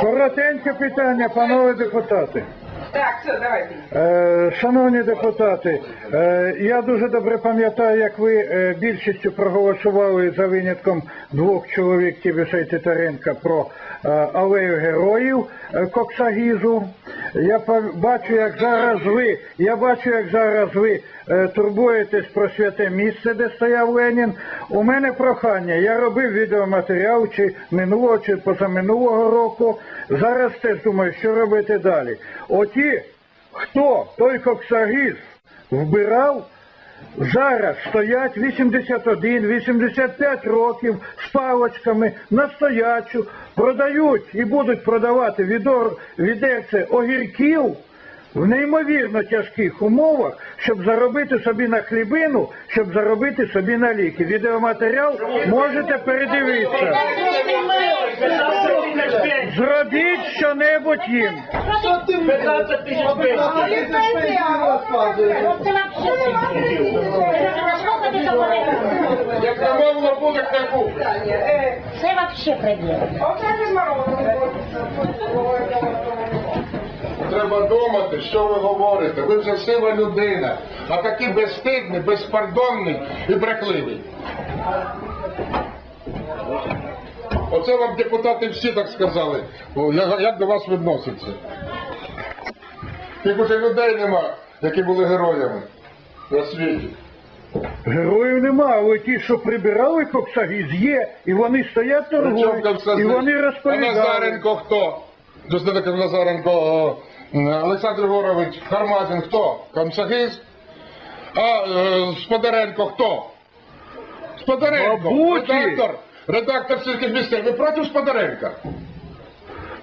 Коротеньке питання, панове депутати. Так, все, давайте. Е, Шановні депутати, е, я дуже добре пам'ятаю, як ви е, більшістю проголосували за винятком двох чоловік Тібіша і Титаренка про е, алею героїв е, Коксагізу. Я бачу, як зараз ви, я бачу, як зараз ви е, турбуєтесь про святе місце, де стояв Ленін. У мене прохання. Я робив відеоматеріал чи минулого, чи позаминулого року. Зараз теж думаю, що робити далі. Оті, хто той коксагіз вбирав, зараз стоять 81, 85 років з палочками на стоячу, продають і будуть продавати відор, відерце огірків в неймовірно тяжких умовах, щоб заробити собі на хлібину, щоб заробити собі на ліки. Відеоматеріал можете передивитися. Зробіть що-небудь їм. Як замовлено буде, так буде. Це. Треба думати, що ви говорите. Ви вже сива людина, а такий безстидний, безпардонний і брехливий. Оце вам депутати всі так сказали. Як до вас відносяться? Тих уже людей нема, які були героями на світі. Героїв нема, але ті, що прибирали коксагіз, є, і вони стоять торгують, і вони знає? А. Назаренко хто? Заступник Назаренко Олександр Горович Хармазин хто? Комсагиз? А е, Сподаренко хто? Сподаренко, редактор, редактор сільських місцей. Ви проти Сподаренка?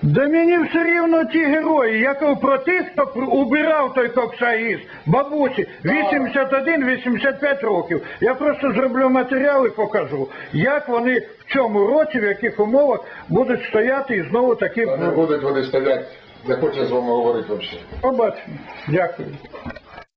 Да мені все рівно ті герої. Я кажу про тих, хто убирав той коксагіз, бабусі, 81-85 років. Я просто зроблю матеріал і покажу, як вони в цьому році, в яких умовах будуть стояти і знову таки Не будуть вони стоять, не хоче з вами говорити взагалі. побачимо. Дякую.